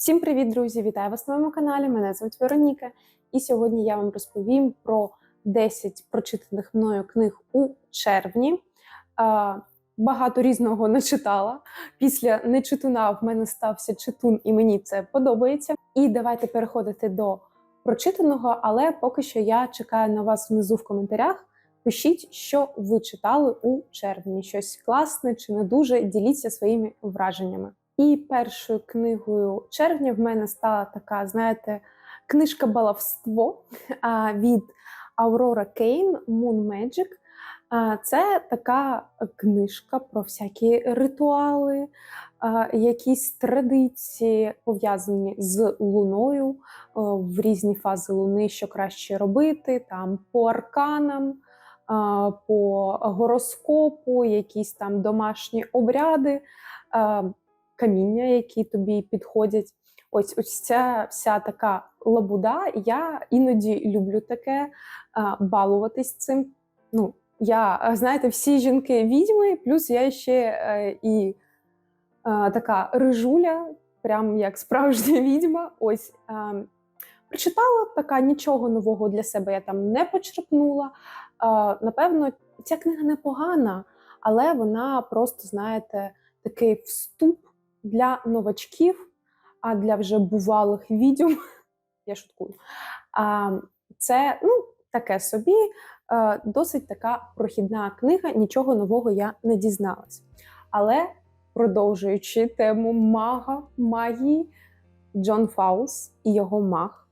Всім привіт, друзі! Вітаю вас на моєму каналі. Мене звуть Вероніка, і сьогодні я вам розповім про 10 прочитаних мною книг у червні. Багато різного не читала. Після нечитуна в мене стався читун, і мені це подобається. І давайте переходити до прочитаного, але поки що я чекаю на вас внизу в коментарях. Пишіть, що ви читали у червні. Щось класне чи не дуже. Діліться своїми враженнями. І першою книгою червня в мене стала така, знаєте, книжка баловство від Аурора Кейн Moon Magic. Це така книжка про всякі ритуали, якісь традиції пов'язані з луною в різні фази луни, що краще робити, там по арканам, по гороскопу, якісь там домашні обряди каміння, які тобі підходять. Ось ось ця вся така лабуда. Я іноді люблю таке балуватись цим. Ну, я, знаєте, всі жінки відьми, плюс я ще е, і така рижуля, прям як справжня відьма. Ось прочитала така нічого нового для себе я там не почерпнула. Напевно, ця книга непогана, але вона просто, знаєте, такий вступ для новачків, а для вже бувалих відьом, я шуткую. Це ну, таке собі, досить така прохідна книга, нічого нового я не дізналась. Але продовжуючи тему мага, магії, Джон Фаус і його маг.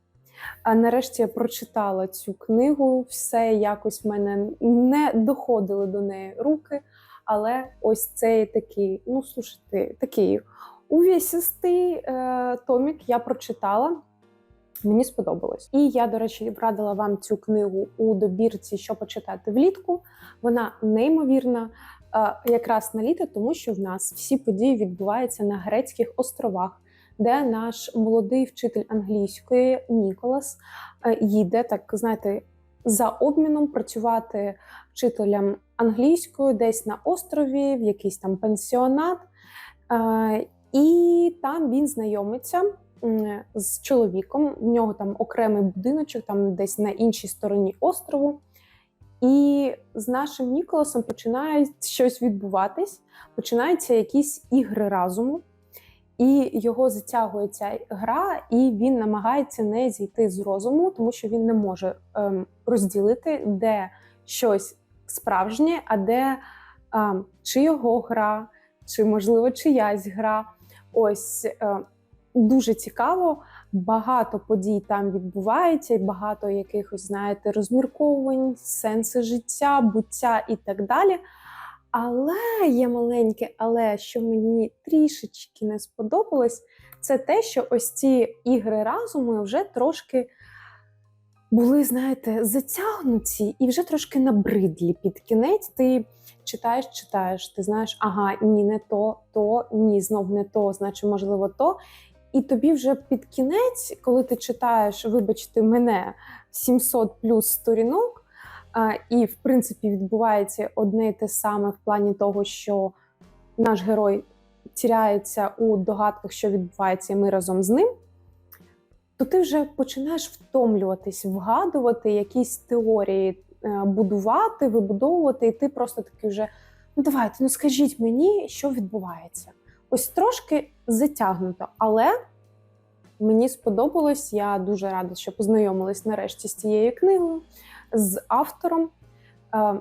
А нарешті я прочитала цю книгу, все якось в мене не доходили до неї руки. Але ось цей такий, ну слушайте, такий увісістий е, томік я прочитала. Мені сподобалось. І я, до речі, радила вам цю книгу у добірці, що почитати влітку. Вона неймовірна, е, якраз на літо, тому що в нас всі події відбуваються на Грецьких островах, де наш молодий вчитель англійської Ніколас е, їде, так знаєте, за обміном працювати вчителям англійською десь на острові, в якийсь там пансіонат. І там він знайомиться з чоловіком. В нього там окремий будиночок, там десь на іншій стороні острову. І з нашим Ніколасом починає щось відбуватись, починаються якісь ігри разуму, і його затягує ця гра, і він намагається не зійти з розуму, тому що він не може ем, розділити, де щось справжнє, а де ем, чи його гра, чи, можливо, чиясь гра. Ось е, дуже цікаво, багато подій там відбувається, і багато якихось, знаєте, розмірковувань, сенси життя, буття і так далі. Але є маленьке, але що мені трішечки не сподобалось, це те, що ось ці ігри разуму вже трошки були, знаєте, затягнуті і вже трошки набридлі під кінець. Ти читаєш, читаєш, ти знаєш, ага, ні, не то, то, ні, знов не то, значить, можливо, то. І тобі вже під кінець, коли ти читаєш, вибачте, мене 700 плюс сторінок, і, в принципі, відбувається одне і те саме в плані того, що наш герой тіряється у догадках, що відбувається, і ми разом з ним то ти вже починаєш втомлюватись, вгадувати якісь теорії, е, будувати, вибудовувати, і ти просто такий вже ну давайте, ну скажіть мені, що відбувається. Ось трошки затягнуто, але мені сподобалось. Я дуже рада, що познайомилась нарешті з цією книгою, з автором. Е,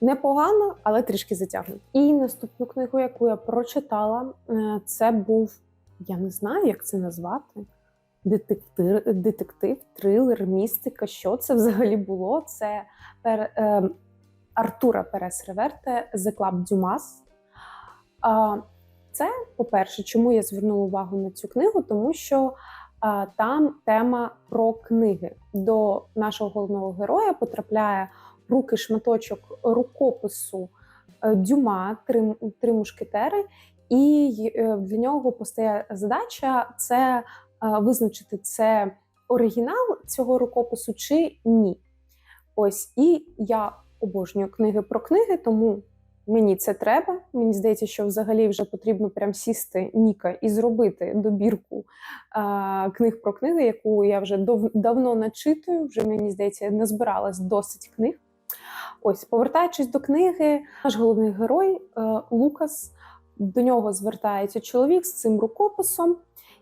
непогано, але трішки затягнуто. І наступну книгу, яку я прочитала, е, це був, я не знаю, як це назвати детектив, детектив, трилер, містика. Що це взагалі було? Це пер, е, Артура Перес Реверте The Club. А, Це, по-перше, чому я звернула увагу на цю книгу? Тому що там тема про книги. До нашого головного героя потрапляє в руки шматочок рукопису е, Дюма, три, три мушкетери. І е, для нього постає задача це визначити, це оригінал цього рукопису чи ні. Ось, і я обожнюю книги про книги, тому Мені це треба. Мені здається, що взагалі вже потрібно прям сісти Ніка і зробити добірку а, книг про книги, яку я вже дов, давно начитую. Вже мені здається, назбиралась досить книг. Ось, повертаючись до книги, наш головний герой е, Лукас. До нього звертається чоловік з цим рукописом,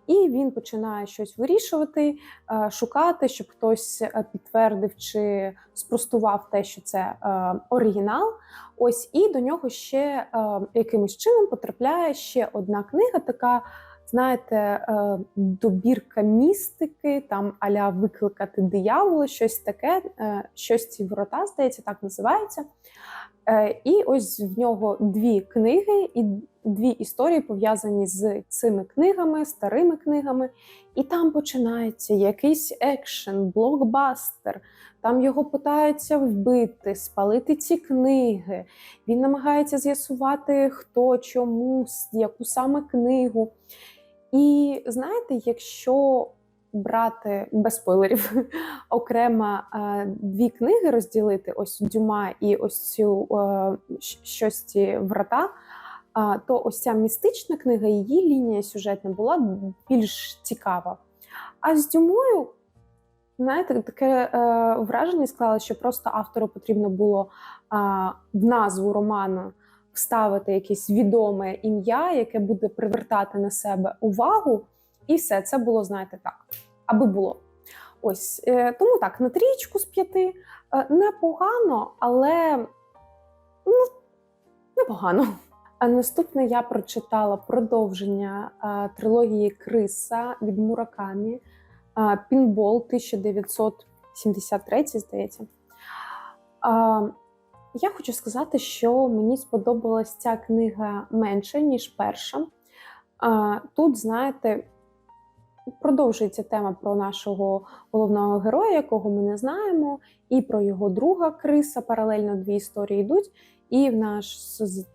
і він починає щось вирішувати, е, шукати, щоб хтось е, підтвердив чи спростував те, що це е, оригінал. Ось і до нього ще якимось чином потрапляє ще одна книга, така. Знаєте, е, добірка містики, там аля викликати диявола, щось таке, е, щось ці ворота, здається, так називається. Е, І ось в нього дві книги і дві історії пов'язані з цими книгами, старими книгами. І там починається якийсь екшен, блокбастер. Там його питаються вбити, спалити ці книги. Він намагається з'ясувати, хто чому, яку саме книгу. І знаєте, якщо брати без спойлерів окремо е, дві книги розділити, ось Дюма і ось цю е, щось ці врата, то ось ця містична книга, її лінія сюжетна була більш цікава. А з Дюмою, знаєте, таке е, враження склалося, що просто автору потрібно було в назву роману вставити якесь відоме ім'я, яке буде привертати на себе увагу, і все це було, знаєте, так, аби було. Ось е, тому так, на трічку з п'яти е, непогано, але ну, непогано. А наступне я прочитала продовження е, трилогії Криса від Муракамі Пінбол 1973, здається. Я хочу сказати, що мені сподобалась ця книга менше, ніж перша. Тут, знаєте, продовжується тема про нашого головного героя, якого ми не знаємо, і про його друга Криса. Паралельно дві історії йдуть. І в наш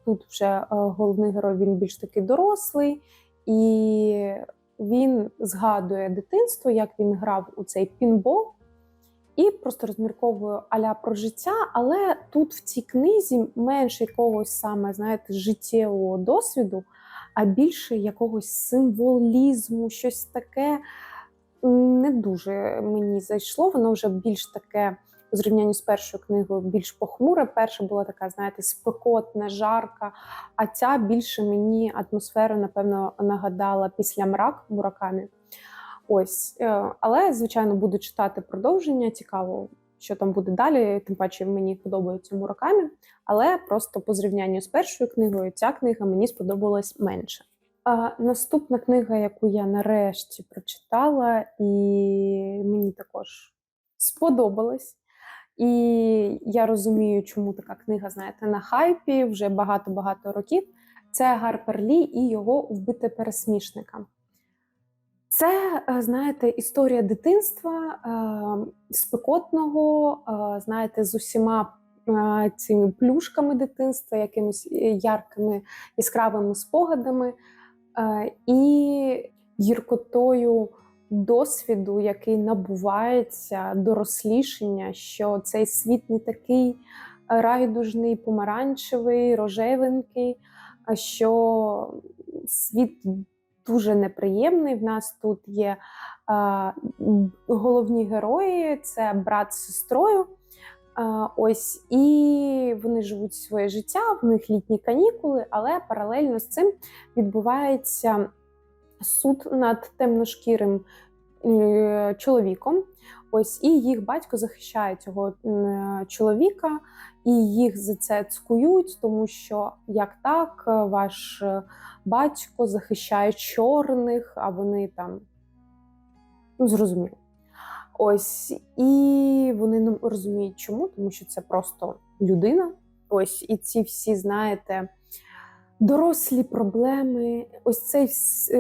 тут вже е, головний герой він більш таки дорослий, і він згадує дитинство, як він грав у цей пінбол, і просто розмірковує аля про життя. Але тут в цій книзі менше якогось саме, знаєте, життєвого досвіду, а більше якогось символізму, щось таке не дуже мені зайшло. Воно вже більш таке у зрівнянні з першою книгою більш похмуре. Перша була така, знаєте, спекотна, жарка. А ця більше мені атмосферу, напевно, нагадала після мрак Муракамі. Ось, е, але звичайно буду читати продовження. Цікаво, що там буде далі. Тим паче мені подобається Муракамі. Але просто по зрівнянню з першою книгою, ця книга мені сподобалась менше. А, наступна книга, яку я нарешті прочитала, і мені також сподобалась. І я розумію, чому така книга, знаєте, на хайпі вже багато-багато років. Це Гарпер Лі і його вбити пересмішника. Це, е, знаєте, історія дитинства е, спекотного, е, знаєте, з усіма цими плюшками дитинства, якимись яркими яскравими спогадами і гіркотою досвіду, який набувається дорослішання, що цей світ не такий райдужний, помаранчевий, рожевенький, що світ дуже неприємний. В нас тут є а, головні герої: це брат з сестрою. А, ось і вони живуть своє життя, в них літні канікули, але паралельно з цим відбувається суд над темношкірим е, чоловіком. Ось і їх батько захищає цього е, чоловіка, і їх за це цкують, тому що як так, е, ваш е, батько захищає чорних, а вони там ну, зрозуміло. Ось, і вони не розуміють, чому, тому що це просто людина. Ось, і ці всі, знаєте, дорослі проблеми, ось цей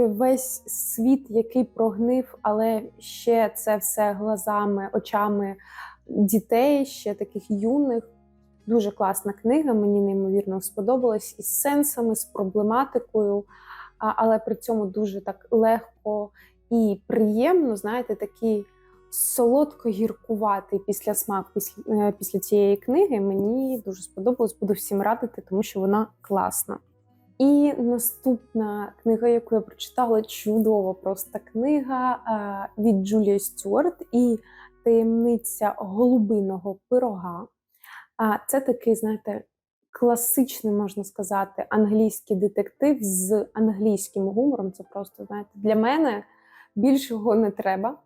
весь світ, який прогнив, але ще це все глазами, очами дітей, ще таких юних. Дуже класна книга, мені неймовірно сподобалась із сенсами, з проблематикою, але при цьому дуже так легко і приємно, знаєте, такі солодко-гіркуватий після, е, після цієї книги. Мені дуже сподобалось, буду всім радити, тому що вона класна. І наступна книга, яку я прочитала, чудова просто книга е, від Джулії Стюарт і таємниця голубиного пирога. А це такий, знаєте, класичний, можна сказати, англійський детектив з англійським гумором. Це просто, знаєте, для мене більшого не треба.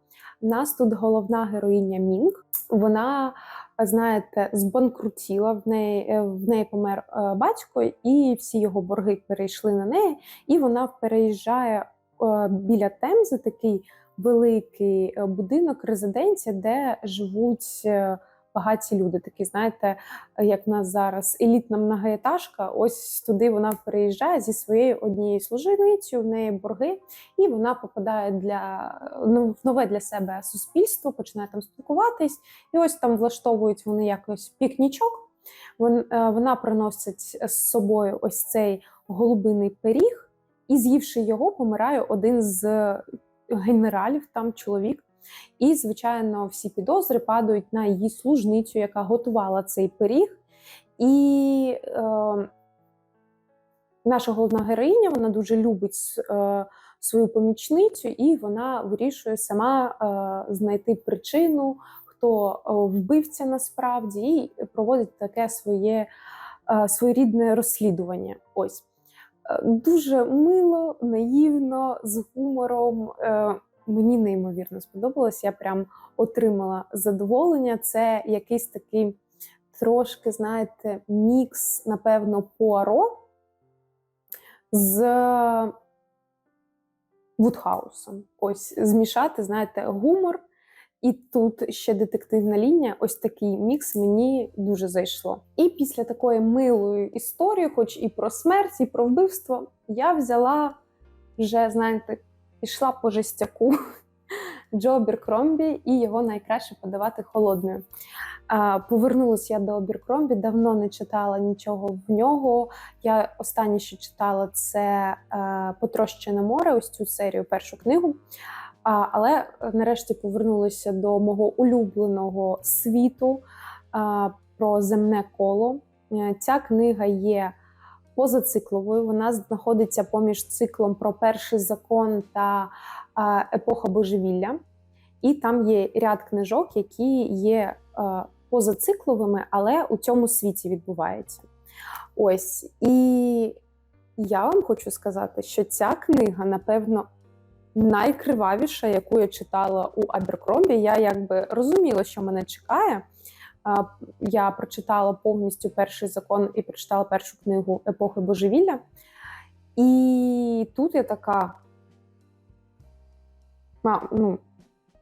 У нас тут головна героїня Мінг. Вона, знаєте, збанкрутіла, в неї е, в неї помер е, батько, і всі його борги перейшли на неї. І вона переїжджає е, біля Темзи, такий великий будинок, резиденція, де живуть багаті люди. Такі, знаєте, як в нас зараз елітна многоетажка, ось туди вона приїжджає зі своєю однією служивицею, в неї борги, і вона попадає для ну, в нове для себе суспільство, починає там спілкуватись, і ось там влаштовують вони якось пікнічок. Е, вона приносить з собою ось цей голубиний пиріг, і з'ївши його, помирає один з генералів, там чоловік. І, звичайно, всі підозри падають на її служницю, яка готувала цей пиріг. І е, наша головна героїня вона дуже любить е, свою помічницю, і вона вирішує сама е, знайти причину, хто е, вбивця насправді, і проводить таке своє е, своєрідне розслідування. Ось. Е, дуже мило, наївно, з гумором. Е, мені неймовірно сподобалось. Я прям отримала задоволення. Це якийсь такий трошки, знаєте, мікс, напевно, пуаро з Вудхаусом. Ось змішати, знаєте, гумор. І тут ще детективна лінія, ось такий мікс мені дуже зайшло. І після такої милої історії, хоч і про смерть, і про вбивство, я взяла вже, знаєте, пішла по жестяку Джо Біркромбі, і його найкраще подавати холодною. Повернулася я до Біркромбі, давно не читала нічого в нього. Я останнє, що читала, це е, Потрощене море, ось цю серію, першу книгу. Але нарешті повернулася до мого улюбленого світу про земне коло. Е, ця книга є позацикловою. Вона знаходиться поміж циклом про перший закон та епоха божевілля. І там є ряд книжок, які є позацикловими, але у цьому світі відбувається. Ось. І я вам хочу сказати, що ця книга, напевно, найкривавіша, яку я читала у Аберкромбі. Я якби розуміла, що мене чекає. Я прочитала повністю перший закон і прочитала першу книгу епохи божевілля. І тут я така. А, ну,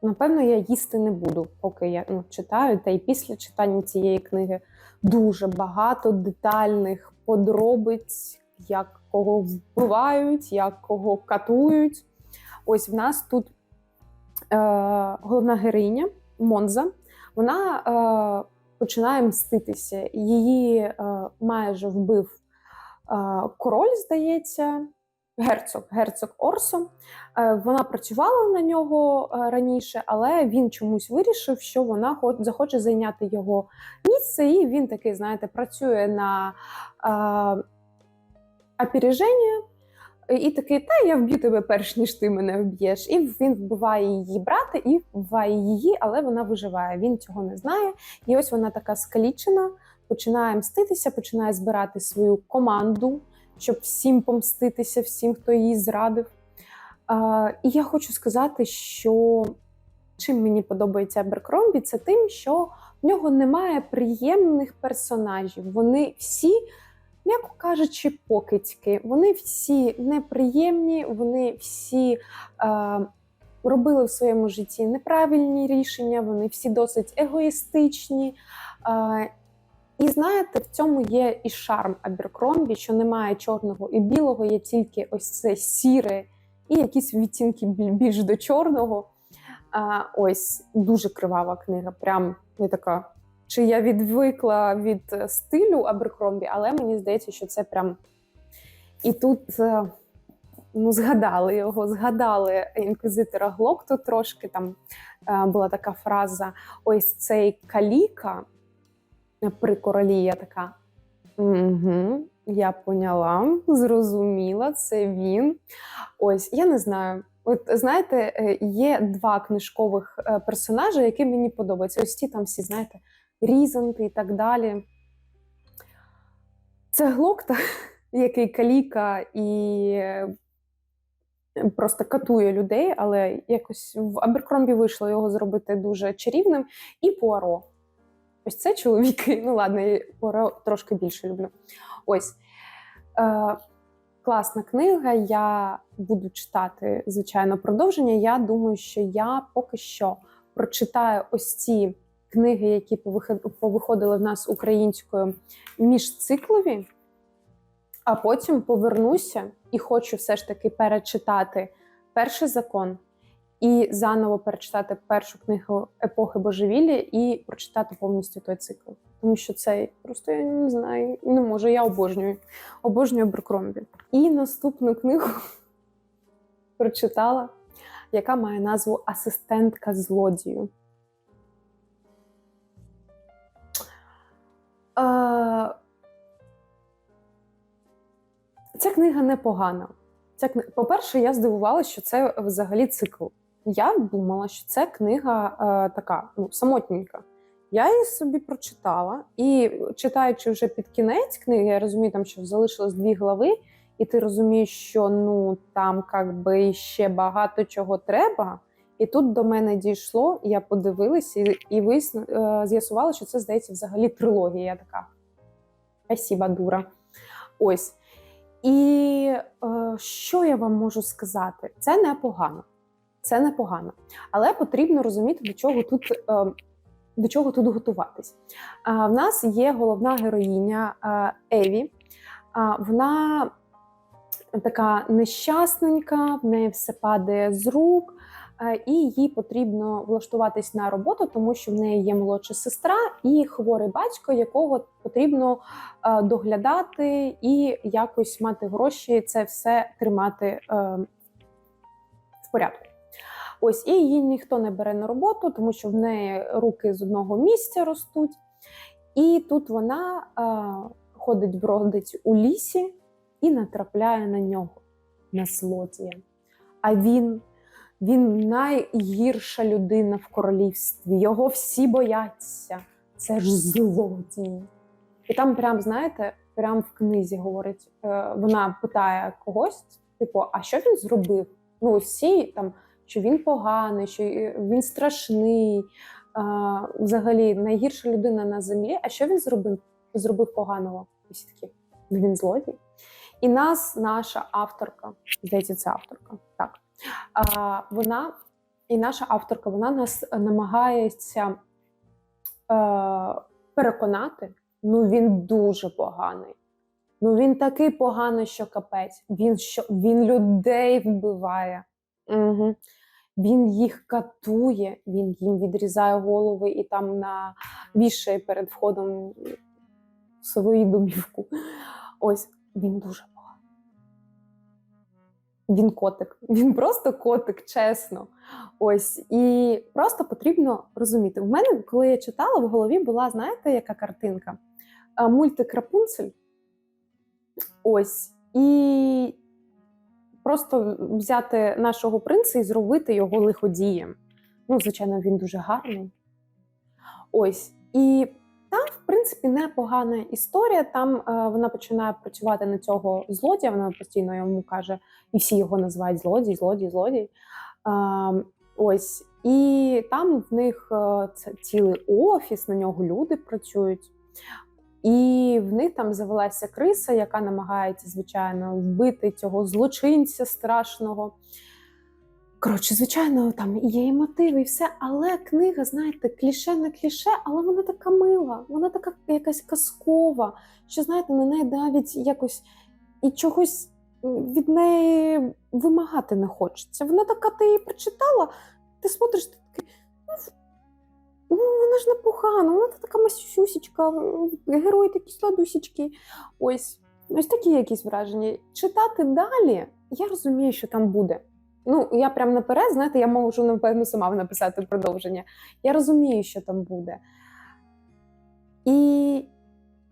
Напевно, я їсти не буду, поки я ну, читаю. Та й після читання цієї книги дуже багато детальних подробиць, як кого вбивають, як кого катують. Ось в нас тут е, головна героїня Монза. Вона е, починає мститися. Її е, майже вбив е, король, здається, герцог, герцог Орсо. Е, вона працювала на нього е, раніше, але він чомусь вирішив, що вона захоче зайняти його місце, і він такий, знаєте, працює на е, опереження. І такий, та я вб'ю тебе перш ніж ти мене вб'єш. І він вбиває її брата і вбиває її, але вона виживає. Він цього не знає. І ось вона така скалічена, починає мститися, починає збирати свою команду, щоб всім помститися, всім, хто її зрадив. А, І я хочу сказати, що чим мені подобається Аберкромбі, це тим, що в нього немає приємних персонажів. Вони всі м'яко кажучи, покидьки. Вони всі неприємні, вони всі е, робили в своєму житті неправильні рішення, вони всі досить егоїстичні. Е, і знаєте, в цьому є і шарм Аберкромбі, що немає чорного і білого, є тільки ось це сіре і якісь відтінки більш до чорного. А, Ось дуже кривава книга. Прям я така чи я відвикла від е, стилю Аберкромбі, але мені здається, що це прям. І тут е, ну, згадали його, згадали інквізитора Глокту трошки. Там е, була така фраза: ось цей каліка при королі. Я така. Угу, я поняла, зрозуміла, це він. Ось, я не знаю. От знаєте, є два книжкових персонажі, які мені подобаються. Ось ті там всі, знаєте, різанти і так далі. Це Глокта, який каліка і е, просто катує людей, але якось в Аберкромбі вийшло його зробити дуже чарівним. І Пуаро. Ось це чоловіки. Ну ладно, я Пуаро трошки більше люблю. Ось. Е, класна книга. Я буду читати, звичайно, продовження. Я думаю, що я поки що прочитаю ось ці книги, які повиход- повиходили в нас українською міжциклові, а потім повернуся і хочу все ж таки перечитати перший закон і заново перечитати першу книгу епохи божевілля і прочитати повністю той цикл. Тому що це просто я не знаю, не можу. Я обожнюю. Обожнюю Беркромбі. І наступну книгу прочитала, яка має назву Асистентка злодію. Ця книга непогана. Ця кни... По-перше, я здивувалася, що це взагалі цикл. Я думала, що це книга е, така ну, самотненька. Я її собі прочитала, і читаючи вже під кінець книги, я розумію, там, що залишилось дві глави, і ти розумієш, що ну там как би ще багато чого треба. І тут до мене дійшло, я подивилася і, і висну, е, з'ясувала, що це здається взагалі трилогія. Я така. Спасіба, дура. Ось. І е, що я вам можу сказати? Це непогано. Це непогано. Але потрібно розуміти, до чого тут, е, до чого тут готуватись. А, в нас є головна героїня е, Еві. А, вона така нещасненька, в неї все падає з рук. Е, І їй потрібно влаштуватись на роботу, тому що в неї є молодша сестра і хворий батько, якого потрібно е, доглядати і якось мати гроші, це все тримати е, в порядку. Ось і її ніхто не бере на роботу, тому що в неї руки з одного місця ростуть. І тут вона е, ходить бродить у лісі і натрапляє на нього, на злодія. А він він найгірша людина в королівстві. Його всі бояться. Це ж злодій. І там, прям, знаєте, прям в книзі говорить, е, вона питає когось, типу, а що він зробив? Ну, всі там, що він поганий, що е, він страшний, е, взагалі найгірша людина на землі. А що він зробив? Зробив поганого? Всі такі, «Ну, він злодій. І нас, наша авторка, здається, це авторка. Вона і наша авторка, вона нас намагається е, переконати. Ну він дуже поганий. Ну він такий поганий, що капець. Він що він людей вбиває. Угу. Він їх катує, він їм відрізає голови і там на вішає перед входом свою домівку. Ось він дуже. Він котик, він просто котик, чесно. Ось і просто потрібно розуміти. В мене, коли я читала, в голові була, знаєте, яка картинка? Мультик Рапунцель. Ось. І просто взяти нашого принца і зробити його лиходієм. Ну, звичайно, він дуже гарний. Ось. І принципі, непогана історія. Там е, вона починає працювати на цього злодія. Вона постійно йому каже, і всі його називають злодій, злодій, злодій. Ось. І там в них е, це цілий офіс, на нього люди працюють. І в них там завелася криса, яка намагається, звичайно, вбити цього злочинця страшного. Коротше, звичайно, там є і мотиви, і все, але книга, знаєте, кліше на кліше, але вона така мила, вона така якась казкова, що, знаєте, на неї навіть якось і чогось від неї вимагати не хочеться. Вона така, ти її прочитала, ти смотриш, ти такий, ну, вона ж непогана, вона така масюсічка, герої такі сладусічки. Ось. Ось такі якісь враження. Читати далі я розумію, що там буде. Ну, я прям наперед, знаєте, я можу, напевно, сама написати продовження. Я розумію, що там буде. І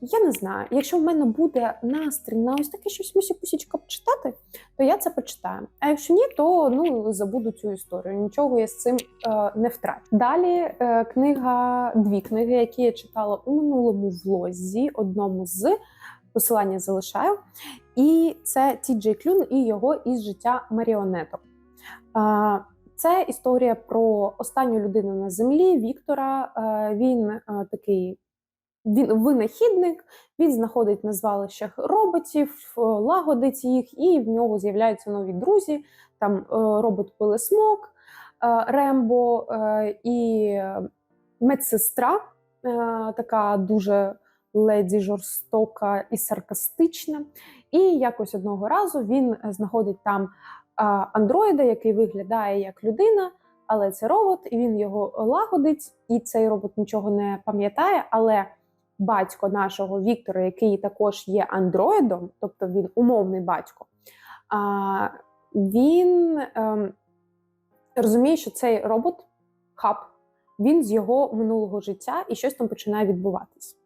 я не знаю, якщо в мене буде настрій на ось таке щось мусі-пусічка почитати, то я це почитаю. А якщо ні, то ну забуду цю історію. Нічого я з цим е, не втрачу. Далі е, книга, дві книги, які я читала у минулому влозі, одному з посилання залишаю. І це Ті Джей Клюн і його із життя маріонеток. Е, це історія про останню людину на землі Віктора. Е, він е, такий він винахідник, він знаходить на звалищах роботів, лагодить їх, і в нього з'являються нові друзі. Там е, робот Пилесмок, е, Рембо е, і медсестра, така дуже леді жорстока і саркастична. І якось одного разу він знаходить там андроїда, який виглядає як людина. Але це робот, і він його лагодить, і цей робот нічого не пам'ятає. Але батько нашого Віктора, який також є андроїдом, тобто він умовний батько, він ем, розуміє, що цей робот хаб, він з його минулого життя і щось там починає відбуватись.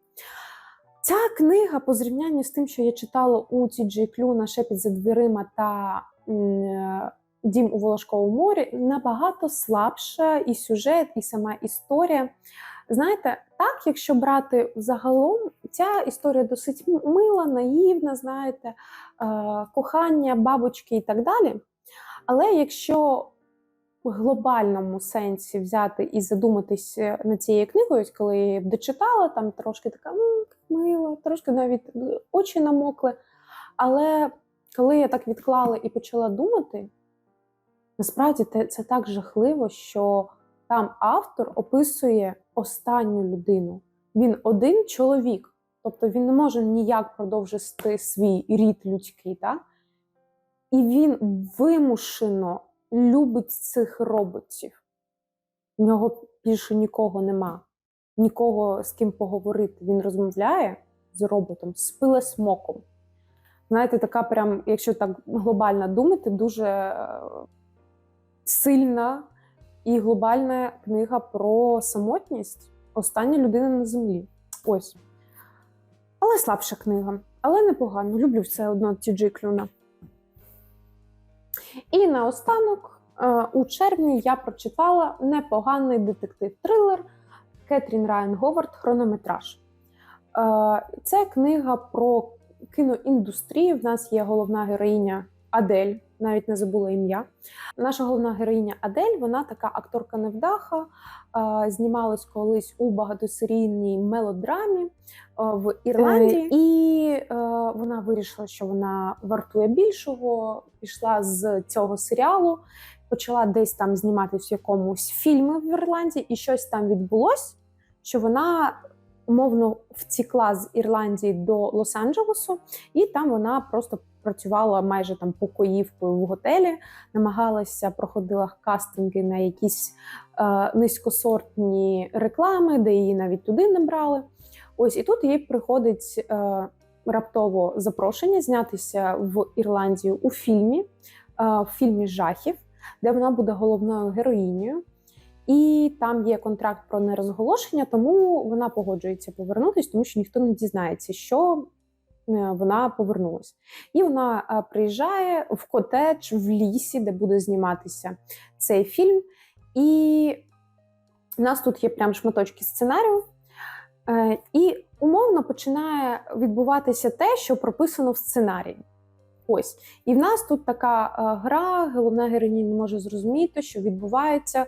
Ця книга, по зрівнянню з тим, що я читала у Ті Клюна «Шепіт за дверима та Дім у Волошковому морі, набагато слабша і сюжет, і сама історія. Знаєте, так, якщо брати загалом, ця історія досить мила, наївна, знаєте, е, кохання, бабочки і так далі. Але якщо в глобальному сенсі взяти і задуматись над цією книгою, коли я її дочитала, там трошки така мила, трошки навіть очі намокли. Але коли я так відклала і почала думати, насправді це так жахливо, що там автор описує останню людину. Він один чоловік, тобто він не може ніяк продовжити свій рід людський. так? І він вимушено любить цих роботів. В нього більше нікого нема, нікого з ким поговорити. Він розмовляє з роботом, з пилесмоком. Знаєте, така прям, якщо так глобально думати, дуже е, сильна і глобальна книга про самотність Остання людина на землі. Ось. Але слабша книга. Але непогано. Люблю все одно Тіджі Клюна. І наостанок, е, у червні я прочитала непоганий детектив-трилер Кетрін Райан Говард Хронометраж. Е, це книга про кіноіндустрію. В нас є головна героїня Адель навіть не забула ім'я. Наша головна героїня Адель, вона така акторка невдаха, знімалась колись у багатосерійній мелодрамі в Ірландії, е, і е, вона вирішила, що вона вартує більшого. Пішла з цього серіалу, почала десь там зніматись в якомусь фільмі в Ірландії, і щось там відбулось, що вона. Умовно втікла з Ірландії до Лос-Анджелесу, і там вона просто працювала майже там покоївкою в готелі, намагалася проходила кастинги на якісь е, низькосортні реклами, де її навіть туди не брали. Ось і тут їй приходить е, раптово запрошення знятися в Ірландію у фільмі, е, в фільмі жахів, де вона буде головною героїнею. І там є контракт про нерозголошення, тому вона погоджується повернутися, тому що ніхто не дізнається, що Е, вона повернулася. І вона е, приїжджає в котедж в лісі, де буде зніматися цей фільм. І в нас тут є прям шматочки сценарію. Е, і умовно починає відбуватися те, що прописано в сценарії. Ось. І в нас тут така гра, головна героїня не може зрозуміти, що відбувається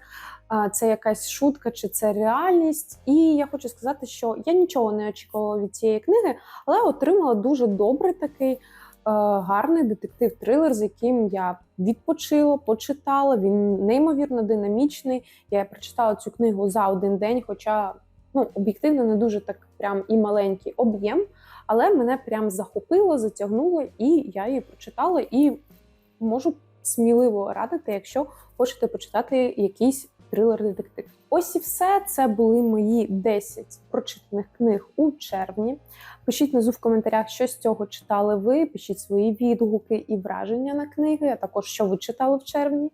це якась шутка чи це реальність. І я хочу сказати, що я нічого не очікувала від цієї книги, але отримала дуже добрий такий. Гарний детектив-трилер, з яким я відпочила, почитала. Він неймовірно динамічний. Я прочитала цю книгу за один день, хоча ну, об'єктивно не дуже так прям і маленький об'єм, але мене прям захопило, затягнуло, і я її прочитала і можу сміливо радити, якщо хочете почитати якийсь трилер-детектив. Ось і все. Це були мої 10 прочитаних книг у червні. Пишіть внизу в коментарях, що з цього читали ви. Пишіть свої відгуки і враження на книги, а також що ви читали в червні.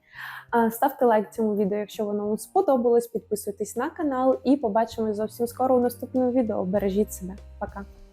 Ставте лайк цьому відео, якщо воно вам сподобалось. Підписуйтесь на канал і побачимось зовсім скоро у наступному відео. Бережіть себе. Пока!